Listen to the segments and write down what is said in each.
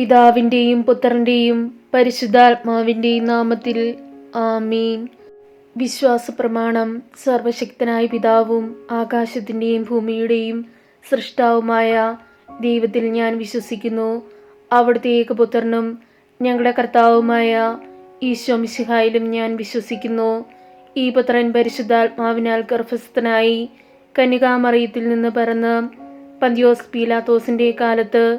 പിതാവിന്റെയും പുത്രന്റെയും പരിശുദ്ധാത്മാവിന്റെയും നാമത്തിൽ ആമീൻ. വിശ്വാസ പ്രമാണം സർവശക്തനായ പിതാവും ആകാശത്തിന്റെയും ഭൂമിയുടെയും സൃഷ്ടാവുമായ ദൈവത്തിൽ ഞാൻ വിശ്വസിക്കുന്നു. അവിടുത്തെ ഏകപുത്രനും ഞങ്ങളുടെ കർത്താവുമായ ഈശോ മിശിഹായിലും ഞാൻ വിശ്വസിക്കുന്നു. ഈ പുത്രൻ പരിശുദ്ധാത്മാവിനാൽ ഗർഭസ്ഥനായി കന്യകാമറിയത്തിൽ നിന്ന് പറന്ന് പന്തിയോസ് പീലാത്തോസിന്റെ കാലത്ത്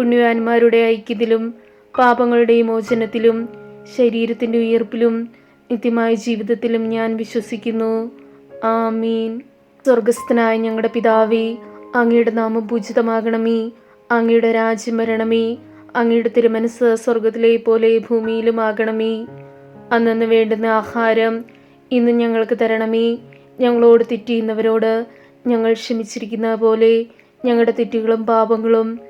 പുണ്യവാന്മാരുടെ ഐക്യത്തിലും പാപങ്ങളുടെ മോചനത്തിലും ശരീരത്തിന്റെ ഉയർപ്പിലും നിത്യമായ ജീവിതത്തിലും ഞാൻ വിശ്വസിക്കുന്നു. ആമീൻ. സ്വർഗസ്ഥനായ ഞങ്ങളുടെ പിതാവേ അങ്ങയുടെ നാമം പൂജിതമാകണമേ. അങ്ങയുടെ രാജ്യം വരണമേ. അങ്ങയുടെ തിരുമനസ് സ്വർഗത്തിലെ പോലെ ഭൂമിയിലും ആകണമേ. അന്നു വേണ്ടുന്ന ആഹാരം ഇന്ന് ഞങ്ങൾക്ക് തരണമേ. ഞങ്ങളോട് തെറ്റിയുന്നവരോട് ഞങ്ങൾ ക്ഷമിച്ചിരിക്കുന്ന പോലെ ഞങ്ങളുടെ തെറ്റുകളും പാപങ്ങളും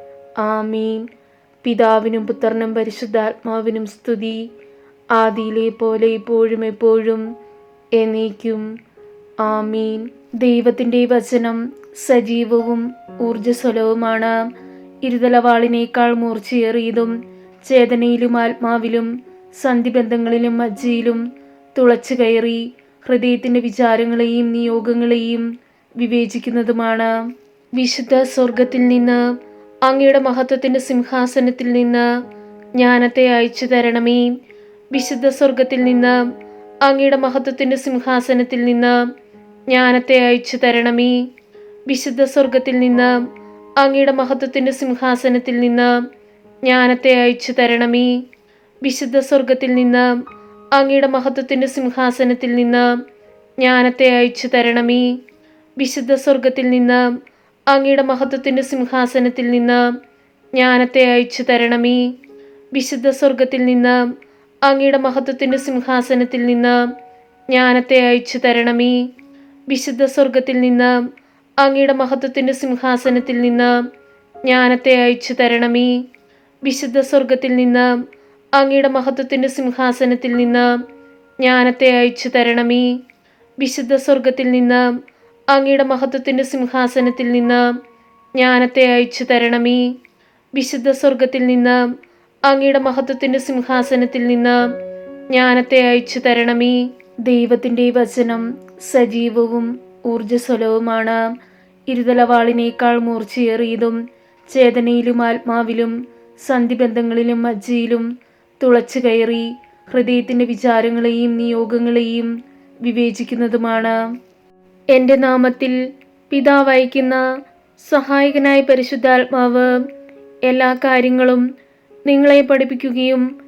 ആമീൻ. പിതാവിനും പുത്രനും പരിശുദ്ധാത്മാവിനും സ്തുതി. ആദിയിലെ പോലെ ഇപ്പോഴും എപ്പോഴും എന്നേക്കും. ആമീൻ. ദൈവത്തിന്റെ വചനം സജീവവും ഊർജസ്വലവുമാണ്. ഇരുതലവാളിനേക്കാൾ മൂർച്ചയേറിയതും ചേതനയിലും ആത്മാവിലും സന്ധിബന്ധങ്ങളിലും മജ്ജയിലും തുളച്ചു കയറി ഹൃദയത്തിന്റെ വിചാരങ്ങളെയും നിയോഗങ്ങളെയും വിവേചിക്കുന്നതുമാണ്. വിശുദ്ധ സ്വർഗത്തിൽ നിന്ന് അങ്ങയുടെ മഹത്വത്തിന്റെ സിംഹാസനത്തിൽ നിന്ന് ജ്ഞാനത്തെ അയച്ചു തരണമേ. വിശുദ്ധ സ്വർഗത്തിൽ നിന്ന് അങ്ങയുടെ മഹത്വത്തിന്റെ സിംഹാസനത്തിൽ നിന്ന് ജ്ഞാനത്തെ അയച്ചു തരണമേ. വിശുദ്ധ സ്വർഗത്തിൽ നിന്ന് അങ്ങയുടെ മഹത്വത്തിന്റെ സിംഹാസനത്തിൽ നിന്ന് ജ്ഞാനത്തെ അയച്ചു തരണമേ. വിശുദ്ധ സ്വർഗത്തിൽ നിന്ന് അങ്ങയുടെ മഹത്വത്തിന്റെ സിംഹാസനത്തിൽ നിന്ന് ജ്ഞാനത്തെ അയച്ചു തരണമേ. വിശുദ്ധ സ്വർഗത്തിൽ നിന്ന് അങ്ങയുടെ മഹത്വത്തിന്റെ സിംഹാസനത്തിൽ നിന്ന് ജ്ഞാനത്തെ അയച്ചു തരണമേ. വിശുദ്ധ സ്വർഗത്തിൽ നിന്ന് അങ്ങയുടെ മഹത്വത്തിന്റെ സിംഹാസനത്തിൽ നിന്ന് ജ്ഞാനത്തെ അയച്ചു തരണമേ. വിശുദ്ധ സ്വർഗത്തിൽ നിന്ന് അങ്ങയുടെ മഹത്വത്തിന്റെ സിംഹാസനത്തിൽ നിന്ന് ജ്ഞാനത്തെ അയച്ചു തരണമേ. വിശുദ്ധ സ്വർഗത്തിൽ നിന്ന് അങ്ങയുടെ മഹത്വത്തിന്റെ സിംഹാസനത്തിൽ നിന്ന് ജ്ഞാനത്തെ അയച്ചു തരണമേ. വിശുദ്ധ സ്വർഗത്തിൽ നിന്ന് അങ്ങയുടെ മഹത്വത്തിന്റെ സിംഹാസനത്തിൽ നിന്ന് ജ്ഞാനത്തെ അയച്ചു തരണമേ. വിശുദ്ധ സ്വർഗത്തിൽ നിന്ന് അങ്ങയുടെ മഹത്വത്തിന്റെ സിംഹാസനത്തിൽ നിന്ന് ജ്ഞാനത്തെ അയച്ചു തരണമേ. ദൈവത്തിന്റെ വചനം സജീവവും ഊർജസ്വലവുമാണ്. ഇരുതലവാളിനേക്കാൾ മൂർച്ചയേറിയതും ചേതനയിലും ആത്മാവിലും സന്ധിബന്ധങ്ങളിലും മജ്ജയിലും തുളച്ചു കയറി ഹൃദയത്തിന്റെ വിചാരങ്ങളെയും നിയോഗങ്ങളെയും വിവേചിക്കുന്നതുമാണ്. എന്റെ നാമത്തിൽ പിതാവ് അയക്കുന്ന സഹായകനായ പരിശുദ്ധാത്മാവ് എല്ലാ കാര്യങ്ങളും നിങ്ങളെ പഠിപ്പിക്കുകയും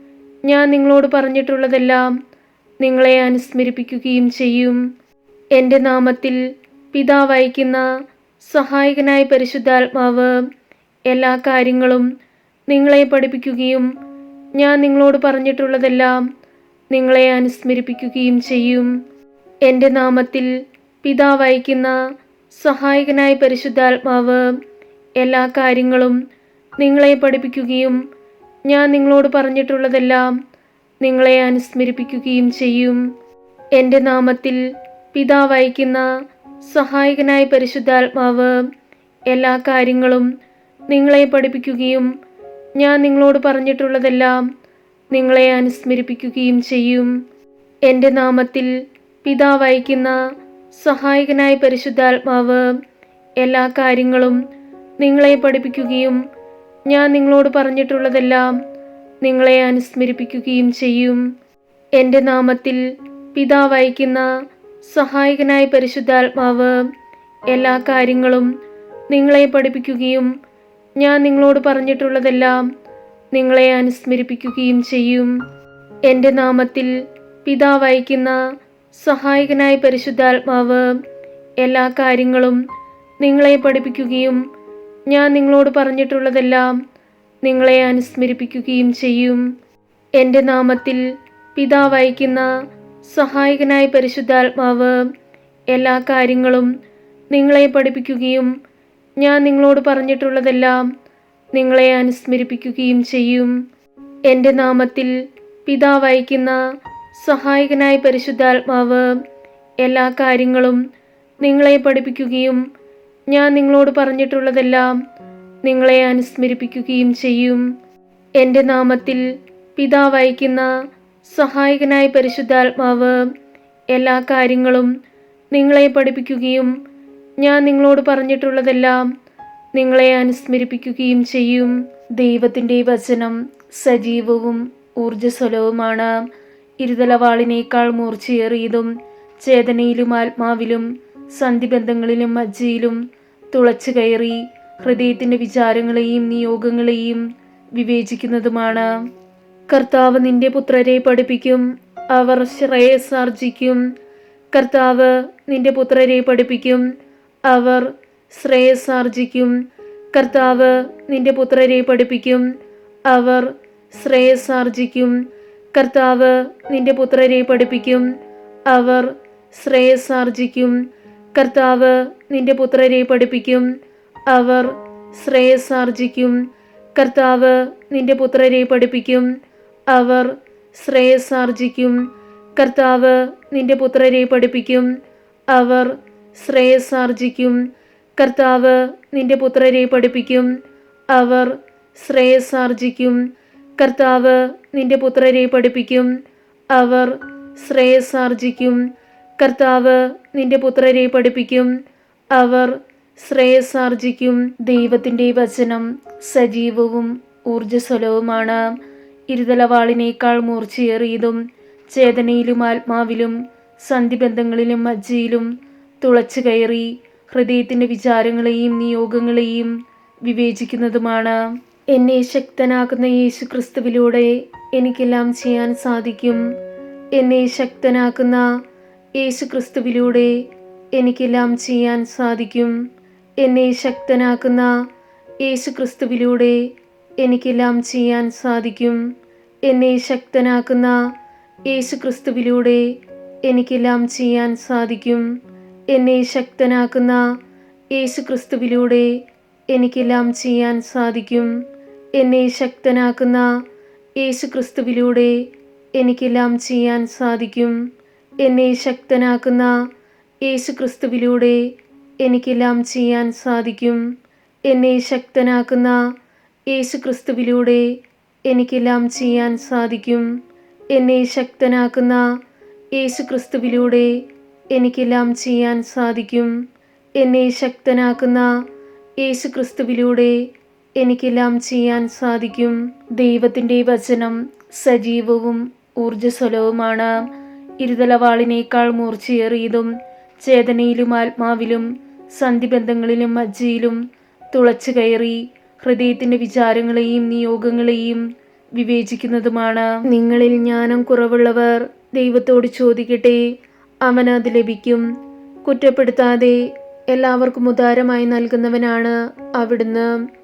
ഞാൻ നിങ്ങളോട് പറഞ്ഞിട്ടുള്ളതെല്ലാം നിങ്ങളെ അനുസ്മരിപ്പിക്കുകയും ചെയ്യും. എന്റെ നാമത്തിൽ പിതാവ് അയക്കുന്ന സഹായകനായ പരിശുദ്ധാത്മാവ് എല്ലാ കാര്യങ്ങളും നിങ്ങളെ പഠിപ്പിക്കുകയും ഞാൻ നിങ്ങളോട് പറഞ്ഞിട്ടുള്ളതെല്ലാം നിങ്ങളെ അനുസ്മരിപ്പിക്കുകയും ചെയ്യും. എന്റെ നാമത്തിൽ പിതാവ് അയക്കുന്ന സഹായകനായ പരിശുദ്ധാത്മാവ് എല്ലാ കാര്യങ്ങളും നിങ്ങളെ പഠിപ്പിക്കുകയും ഞാൻ നിങ്ങളോട് പറഞ്ഞിട്ടുള്ളതെല്ലാം നിങ്ങളെ അനുസ്മരിപ്പിക്കുകയും ചെയ്യും. എന്റെ നാമത്തിൽ പിതാവ് അയക്കുന്ന സഹായകനായ പരിശുദ്ധാത്മാവ് എല്ലാ കാര്യങ്ങളും നിങ്ങളെ പഠിപ്പിക്കുകയും ഞാൻ നിങ്ങളോട് പറഞ്ഞിട്ടുള്ളതെല്ലാം നിങ്ങളെ അനുസ്മരിപ്പിക്കുകയും ചെയ്യും. എന്റെ നാമത്തിൽ പിതാവ് അയക്കുന്ന സഹായകനായ പരിശുദ്ധാത്മാവ് എല്ലാ കാര്യങ്ങളും നിങ്ങളെ പഠിപ്പിക്കുകയും ഞാൻ നിങ്ങളോട് പറഞ്ഞിട്ടുള്ളതെല്ലാം നിങ്ങളെ അനുസ്മരിപ്പിക്കുകയും ചെയ്യും. എന്റെ നാമത്തിൽ പിതാവ് അയക്കുന്ന സഹായകനായ പരിശുദ്ധാത്മാവ് എല്ലാ കാര്യങ്ങളും നിങ്ങളെ പഠിപ്പിക്കുകയും ഞാൻ നിങ്ങളോട് പറഞ്ഞിട്ടുള്ളതെല്ലാം നിങ്ങളെ അനുസ്മരിപ്പിക്കുകയും ചെയ്യും. എന്റെ നാമത്തിൽ പിതാവ് അയക്കുന്ന സഹായകനായ പരിശുദ്ധാത്മാവ് എല്ലാ കാര്യങ്ങളും നിങ്ങളെ പഠിപ്പിക്കുകയും ഞാൻ നിങ്ങളോട് പറഞ്ഞിട്ടുള്ളതെല്ലാം നിങ്ങളെ അനുസ്മരിപ്പിക്കുകയും ചെയ്യും. എന്റെ നാമത്തിൽ പിതാവ് അയക്കുന്ന സഹായകനായ പരിശുദ്ധാത്മാവ് എല്ലാ കാര്യങ്ങളും നിങ്ങളെ പഠിപ്പിക്കുകയും ഞാൻ നിങ്ങളോട് പറഞ്ഞിട്ടുള്ളതെല്ലാം നിങ്ങളെ അനുസ്മരിപ്പിക്കുകയും ചെയ്യും. എന്റെ നാമത്തിൽ പിതാവ് അയക്കുന്ന സഹായകനായ പരിശുദ്ധാത്മാവ് എല്ലാ കാര്യങ്ങളും നിങ്ങളെ പഠിപ്പിക്കുകയും ഞാൻ നിങ്ങളോട് പറഞ്ഞിട്ടുള്ളതെല്ലാം നിങ്ങളെ അനുസ്മരിപ്പിക്കുകയും ചെയ്യും. എന്റെ നാമത്തിൽ പിതാവ് അയക്കുന്ന സഹായകനായ പരിശുദ്ധാത്മാവ് എല്ലാ കാര്യങ്ങളും നിങ്ങളെ പഠിപ്പിക്കുകയും ഞാൻ നിങ്ങളോട് പറഞ്ഞിട്ടുള്ളതെല്ലാം നിങ്ങളെ അനുസ്മരിപ്പിക്കുകയും ചെയ്യും. ദൈവത്തിന്റെ വചനം സജീവവും ഊർജസ്വലവുമാണ്. ഇരുതലവാളിനേക്കാൾ മൂർച്ചയേറിയതും ചേതനയിലും ആത്മാവിലും സന്ധിബന്ധങ്ങളിലും മജ്ജയിലും തുളച്ചു കയറി ഹൃദയത്തിന്റെ വിചാരങ്ങളെയും നിയോഗങ്ങളെയും വിവേചിക്കുന്നതുമാണ്. കർത്താവ് നിന്റെ പുത്രരെ പഠിപ്പിക്കും അവർ ശ്രേയസാർജിക്കും കർത്താവ് നിന്റെ പുത്രരെ പഠിപ്പിക്കും അവർ ശ്രേയസാർജിക്കും കർത്താവ് നിന്റെ പുത്രരെ പഠിപ്പിക്കും അവർ ശ്രേയസാർജിക്കും കർത്താവ് നിന്റെ പുത്രരെ പഠിപ്പിക്കും. അവർ ശ്രേയസാർജിക്കും കർത്താവ് നിന്റെ പുത്രരെ പഠിപ്പിക്കും. അവർ ശ്രേയസാർജിക്കും കർത്താവ് നിന്റെ പുത്രരെ പഠിപ്പിക്കും. അവർ ശ്രേയസാർജിക്കും കർത്താവ് നിന്റെ പുത്രരെ പഠിപ്പിക്കും. അവർ ശ്രേയസാർജിക്കും കർത്താവ് നിന്റെ പുത്രരെ പഠിപ്പിക്കും. അവർ ശ്രേയസാർജിക്കും കർത്താവ് നിന്റെ പുത്രരെ പഠിപ്പിക്കും. അവർ ശ്രേയസാർജിക്കും കർത്താവ് നിന്റെ പുത്രരെ പഠിപ്പിക്കും. അവർ ശ്രേയസാർജിക്കും ദൈവത്തിന്റെ വചനം സജീവവും ഊർജസ്വലവുമാണ്. ഇരുതലവാളിനേക്കാൾ മൂർച്ചയേറിയതും ചേതനയിലും ആത്മാവിലും സന്ധിബന്ധങ്ങളിലും മജ്ജയിലും തുളച്ചു കയറി ഹൃദയത്തിന്റെ വിചാരങ്ങളെയും നിയോഗങ്ങളെയും വിവേചിക്കുന്നതുമാണ്. എന്നെ ശക്തനാക്കുന്ന യേശു ക്രിസ്തുവിലൂടെ എനിക്കെല്ലാം ചെയ്യാൻ സാധിക്കും. എന്നെ ശക്തനാക്കുന്ന യേശു ക്രിസ്തുവിലൂടെ എനിക്കെല്ലാം ചെയ്യാൻ സാധിക്കും. എന്നെ ശക്തനാക്കുന്ന യേശു ക്രിസ്തുവിലൂടെ എനിക്കെല്ലാം ചെയ്യാൻ സാധിക്കും. എന്നെ ശക്തനാക്കുന്ന യേശു ക്രിസ്തുവിലൂടെ എനിക്കെല്ലാം ചെയ്യാൻ സാധിക്കും. എന്നെ ശക്തനാക്കുന്ന യേശു ക്രിസ്തുവിലൂടെ എനിക്കെല്ലാം ചെയ്യാൻ സാധിക്കും. എന്നെ ശക്തനാക്കുന്ന യേശു ക്രിസ്തുവിലൂടെ എനിക്കെല്ലാം ചെയ്യാൻ സാധിക്കും. എന്നെ ശക്തനാക്കുന്ന യേശു ക്രിസ്തുവിലൂടെ എനിക്കെല്ലാം ചെയ്യാൻ സാധിക്കും. എന്നെ ശക്തനാക്കുന്ന യേശു ക്രിസ്തുവിലൂടെ എനിക്കെല്ലാം ചെയ്യാൻ സാധിക്കും. എന്നെ ശക്തനാക്കുന്ന യേശു ക്രിസ്തുവിലൂടെ എനിക്കെല്ലാം ചെയ്യാൻ സാധിക്കും. എന്നെ ശക്തനാക്കുന്ന യേശു ക്രിസ്തുവിലൂടെ എനിക്കെല്ലാം ചെയ്യാൻ സാധിക്കും. ദൈവത്തിന്റെ വചനം സജീവവും ഊർജസ്വലവുമാണ്. ഇരുതലവാളിനേക്കാൾ മൂർച്ചയേറിയതും ചേതനയിലും ആത്മാവിലും സന്ധിബന്ധങ്ങളിലും മജ്ജയിലും തുളച്ചു കയറി ഹൃദയത്തിന്റെ വിചാരങ്ങളെയും നിയോഗങ്ങളെയും വിവേചിക്കുന്നതുമാണ്. നിങ്ങളിൽ ജ്ഞാനം കുറവുള്ളവർ ദൈവത്തോട് ചോദിക്കട്ടെ. അവനത് ലഭിക്കും. കുറ്റപ്പെടുത്താതെ എല്ലാവർക്കും ഉദാരമായി നൽകുന്നവനാണ് അവിടുന്ന്.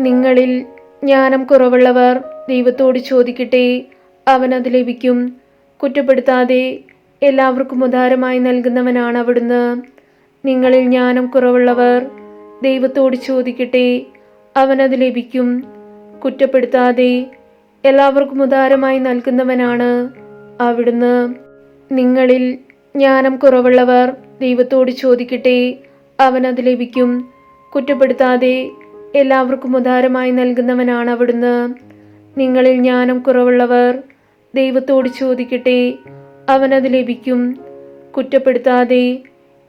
നിങ്ങളിൽ ജ്ഞാനം കുറവുള്ളവർ ദൈവത്തോട് ചോദിക്കട്ടെ. അവനത് ലഭിക്കും. കുറ്റപ്പെടുത്താതെ എല്ലാവർക്കും ഉദാരമായി നൽകുന്നവനാണ് അവിടുന്ന്. നിങ്ങളിൽ ജ്ഞാനം കുറവുള്ളവർ ദൈവത്തോട് ചോദിക്കട്ടെ. അവനത് ലഭിക്കും. കുറ്റപ്പെടുത്താതെ എല്ലാവർക്കും ഉദാരമായി നൽകുന്നവനാണ് അവിടുന്ന്. നിങ്ങളിൽ ജ്ഞാനം കുറവുള്ളവർ ദൈവത്തോട് ചോദിക്കട്ടെ. അവനത് ലഭിക്കും. കുറ്റപ്പെടുത്താതെ എല്ലാവർക്കും ഉദാരമായി നൽകുന്നവനാണ് അവിടുന്ന്. നിങ്ങളിൽ ജ്ഞാനം കുറവുള്ളവർ ദൈവത്തോട് ചോദിക്കട്ടെ അവനത് ലഭിക്കും. കുറ്റപ്പെടുത്താതെ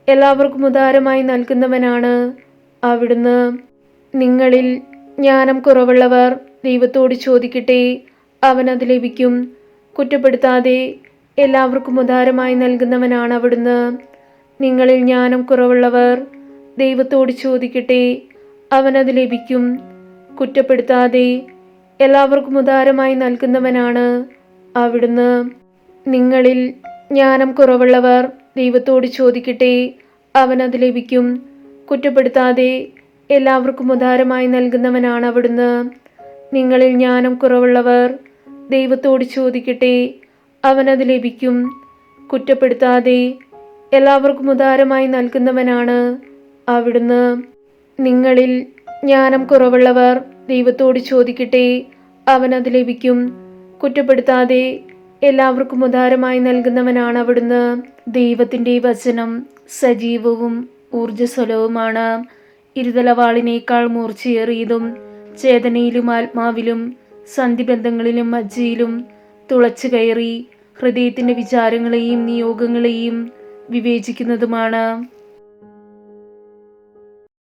എല്ലാവർക്കും ഉദാരമായി നൽകുന്നവനാണ് അവിടുന്ന്. നിങ്ങളിൽ ജ്ഞാനം കുറവുള്ളവർ ദൈവത്തോട് ചോദിക്കട്ടെ അവനത് ലഭിക്കും. കുറ്റപ്പെടുത്താതെ എല്ലാവർക്കും ഉദാരമായി നൽകുന്നവനാണ് അവിടുന്ന്. നിങ്ങളിൽ ജ്ഞാനം കുറവുള്ളവർ ദൈവത്തോട് ചോദിക്കട്ടെ അവനത് ലഭിക്കും. കുറ്റപ്പെടുത്താതെ എല്ലാവർക്കും ഉദാരമായി നൽകുന്നവനാണ് അവിടുന്ന്. നിങ്ങളിൽ ജ്ഞാനം കുറവുള്ളവർ ദൈവത്തോട് ചോദിക്കട്ടെ അവനത് ലഭിക്കും. കുറ്റപ്പെടുത്താതെ എല്ലാവർക്കും ഉദാരമായി നൽകുന്നവനാണ് അവിടുന്ന്. നിങ്ങളിൽ ജ്ഞാനം കുറവുള്ളവർ ദൈവത്തോട് ചോദിക്കട്ടെ അവനത് ലഭിക്കും. കുറ്റപ്പെടുത്താതെ എല്ലാവർക്കും ഉദാരമായി നൽകുന്നവനാണ് അവിടുന്ന്. നിങ്ങളിൽ ജ്ഞാനം കുറവുള്ളവർ ദൈവത്തോട് ചോദിക്കട്ടെ. അവനത് ലഭിക്കും. കുറ്റപ്പെടുത്താതെ എല്ലാവർക്കും ഉദാരമായി നൽകുന്നവനാണ് അവിടുന്ന്. ദൈവത്തിന്റെ വചനം സജീവവും ഊർജസ്വലവുമാണ്. ഇരുതലവാളിനേക്കാൾ മൂർച്ചയേറിയതും ചേതനയിലും ആത്മാവിലും സന്ധിബന്ധങ്ങളിലും മജ്ജയിലും തുളച്ചു കയറി ഹൃദയത്തിന്റെ വിചാരങ്ങളെയും നിയോഗങ്ങളെയും വിവേചിക്കുന്നതുമാണ്.